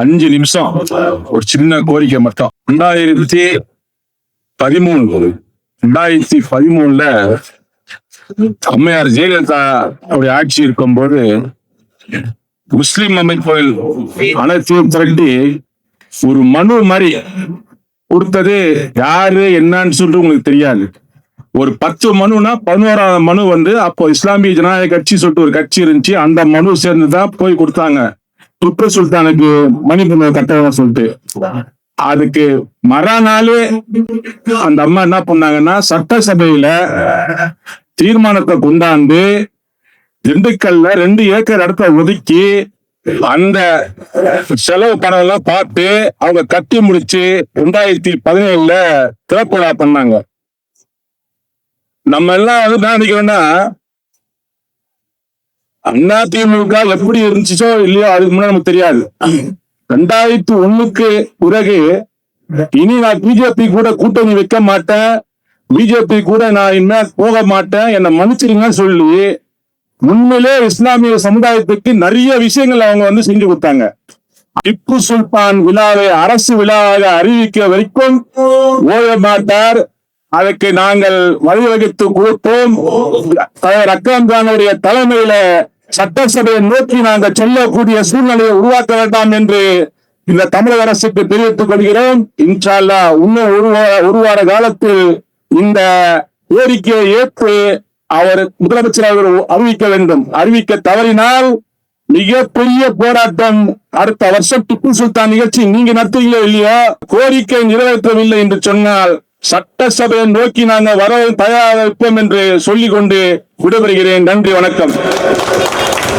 அஞ்சு நிமிஷம். ஒரு சின்ன கோரிக்கை மட்டும். ரெண்டாயிரத்தி பதிமூணு. ரெண்டாயிரத்தி பதிமூணுல அம்மையார் ஜெயலலிதா அவருடைய ஆட்சி இருக்கும்போது முஸ்லிம் அமைப்புகள் அனைத்தையும் திரட்டி ஒரு மனு மாதிரி கொடுத்தது யாரு என்னன்னு சொல்லிட்டு உங்களுக்கு தெரியாது. ஒரு பத்து மனுனா பதினோராவது மனு வந்து அப்போ இஸ்லாமிய ஜனநாயக கட்சி சொல்லிட்டு ஒரு கட்சி இருந்துச்சு. அந்த மனு சேர்ந்து தான் போய் கொடுத்தாங்க. துப்பு சுல்தானுக்கு மணிப்பூர் கட்டணும் சொல்லிட்டு. அதுக்கு மறுநாளே அந்த அம்மா என்ன பண்ணாங்கன்னா சட்டசபையில தீர்மானத்தை கொண்டாந்து திண்டுக்கல்ல ரெண்டு ஏக்கர் இடத்த ஒதுக்கி அந்த செலவு பணம் எல்லாம் பார்த்து அவங்க கட்டி முடிச்சு ரெண்டாயிரத்தி பதினேழுல திறப்பு விழா பண்ணாங்க. நம்ம எல்லாம் வந்து என்ன நினைக்கிறோம்னா அண்ணா திமுக எப்படி இருந்துச்சோ இல்லையோ அதுக்கு முன்னாடி நமக்கு தெரியாது. ரெண்டாயிரத்தி ஒண்ணுக்கு பிறகு இனி நான் பிஜேபி கூட கூட்டணி வைக்க மாட்டேன். பிஜேபி கூட நான் இனிமே போக மாட்டேன். என்னை மன்னிச்சிருங்கன்னு சொல்லி உண்மையிலே இஸ்லாமிய சமுதாயத்துக்கு நிறைய விஷயங்கள் அவங்க வந்து செஞ்சு கொடுத்தாங்க. திப்பு சுல்தான் விழாவை அரசு விழாவாக அறிவிக்க வரைக்கும் ஓய மாட்டார். அதற்கு நாங்கள் வழிவகுத்து கொடுத்தோம். தலைவர் அக்ரம் தலைமையில சட்டசபையை நோக்கி நாங்கள் செல்லக்கூடிய சூழ்நிலையை உருவாக்க வேண்டாம் என்று இந்த தமிழக அரசுக்கு தெரிவித்துக் கொள்கிறோம். இன்ஷா இன்னும் ஒரு ஒரு வார காலத்தில் இந்த கோரிக்கையை ஏற்று அவர் முதலமைச்சர் அவர் அறிவிக்க வேண்டும். அறிவிக்க தவறினால் மிகப்பெரிய போராட்டம் அடுத்த வருஷம் டிப்பு சுல்தான் நிகழ்ச்சி நீங்க நடத்துவீங்களோ இல்லையோ? கோரிக்கை நிறைவேற்றவில்லை என்று சொன்னால் சட்டசபையை நோக்கி நாங்கள் வர தயாராக இருப்போம் என்று சொல்லிக் கொண்டு விடைபெறுகிறேன். நன்றி வணக்கம். Gracias.